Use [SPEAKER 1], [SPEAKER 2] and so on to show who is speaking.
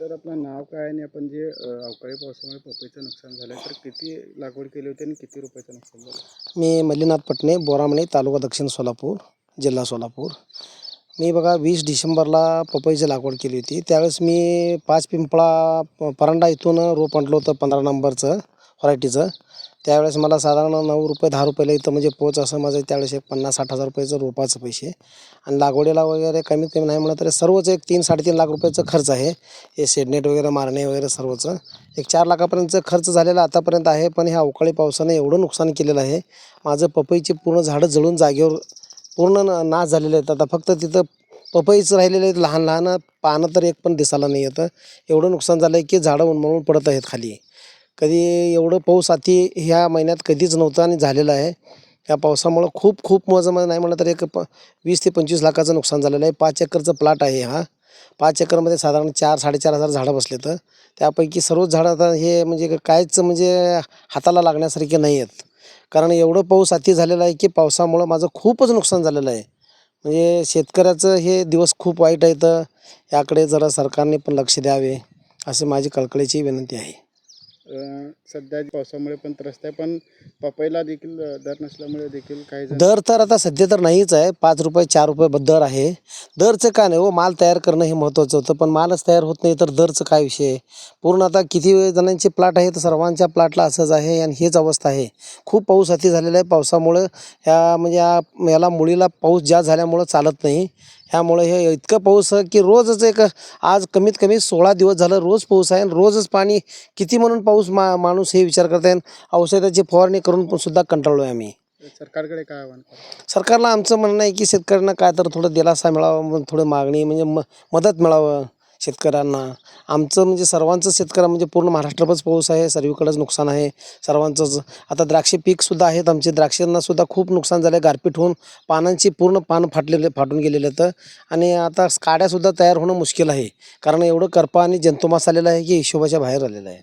[SPEAKER 1] तर आपलं नाव काय आणि आपण जे अवकाळी पावसामुळे पपईचं नुकसान झालं तर किती लागवड केली होती आणि किती रुपयाचं नुकसान झालं?
[SPEAKER 2] मी मल्लीनाथ पटणे बोरामणे तालुका दक्षिण सोलापूर जिल्हा सोलापूर. मी बघा वीस डिसेंबरला पपईची लागवड केली होती. त्यावेळेस मी पाच पिंपळा प- परांडा इथून रोप आणलं होतं पंधरा नंबरचं व्हरायटीचं. त्यावेळेस मला साधारण नऊ रुपये दहा रुपयाला इथं म्हणजे पोच असं माझं त्यावेळेस एक पन्नास साठ हजार रुपयाचं रोपाचं पैसे. आणि लागवडीला वगैरे कमीत कमी नाही म्हणलं तरी सर्वच एक तीन साडेतीन लाख रुपयाचं खर्च आहे. हे शेडनेट वगैरे मारणे वगैरे सर्वच. एक चार लाखापर्यंतचं खर्च झालेला आतापर्यंत आहे पण ह्या अवकाळी पावसाने एवढं नुकसान केलेलं आहे. माझं पपईची पूर्ण झाडं जळून जागेवर पूर्ण नाश झालेले आहेत. आता फक्त तिथं पपईच राहिलेले आहेत लहान लहान पानं तर एक पण दिसायला नाही येतं. एवढं नुकसान झालं आहे की झाडं उन्मळून पडत आहेत खाली. कधी एवढं पाऊस अति ह्या महिन्यात कधीच नव्हतं आणि झालेलं आहे. या पावसामुळं खूप खूप माझं मला नाही म्हणलं तर एक प वीस ते पंचवीस लाखाचं नुकसान झालेलं आहे. पाच एकरचं प्लॉट आहे हा. पाच एकरमध्ये साधारण चार साडेचार हजार झाडं बसले तर. त्यापैकी सर्वच झाडं आता हे म्हणजे कायच म्हणजे हाताला लागण्यासारखे नाही आहेत. कारण एवढं पाऊस अति झालेला आहे की पावसामुळं माझं खूपच नुकसान झालेलं आहे. म्हणजे शेतकऱ्याचं हे दिवस खूप वाईट आहेत याकडे जरा सरकारने पण लक्ष द्यावे असे माझी कळकळीची विनंती आहे.
[SPEAKER 1] सध्या पावसामुळे पण त्रस्त आहे पण पपईला देखील दर नसल्यामुळे देखील काही जण
[SPEAKER 2] दर तर आता सध्या तर नाहीच आहे. पाच रुपये चार रुपये ब- दर आहे. दरचं काय नाही हो? माल तयार करणं हे महत्त्वाचं होतं पण मालच तयार होत नाही तर दरचं काय विषय आहे? पूर्ण आता किती जणांचे प्लॉट तर सर्वांच्या प्लॉटला असंच आहे आणि हेच अवस्था आहे. खूप पाऊस अति झालेला आहे. पावसामुळं ह्या म्हणजे या याला मुळीला पाऊस जास्त झाल्यामुळं चालत नाही. ह्यामुळे हे इतकं पाऊस आहे की रोजच एक आज कमीत कमी सोळा दिवस झालं रोज पाऊस आहे आणि रोजच पाणी किती म्हणून पाऊस मा माणूस हे विचार करत आहे औषधाची फवारणी करून पण सुद्धा कंटाळलो आहे आम्ही.
[SPEAKER 1] सरकारकडे काय आव्हान करा
[SPEAKER 2] सरकारला आमचं म्हणणं आहे की शेतकऱ्यांना काय तर थोडं दिलासा मिळावा मग थोडं मागणी म्हणजे म मदत मिळावं. शेतकऱ्यांना. आमचं म्हणजे सर्वांचं शेतकऱ्या म्हणजे पूर्ण महाराष्ट्रभरच पाऊस आहे सर्वीकडेच नुकसान आहे सर्वांचंच. आता द्राक्षे पीकसुद्धा आहेत आमचे. द्राक्षांनासुद्धा खूप नुकसान झालं आहे गारपीट होऊन पानांची पूर्ण पान फाटलेले फाटून गेलेले आहेत. आणि आता काड्यासुद्धा तयार होणं मुश्किल आहे. कारण एवढं करपा आणि जंतुमास आलेला आहे की हिशोबाच्या बाहेर आलेलं आहे.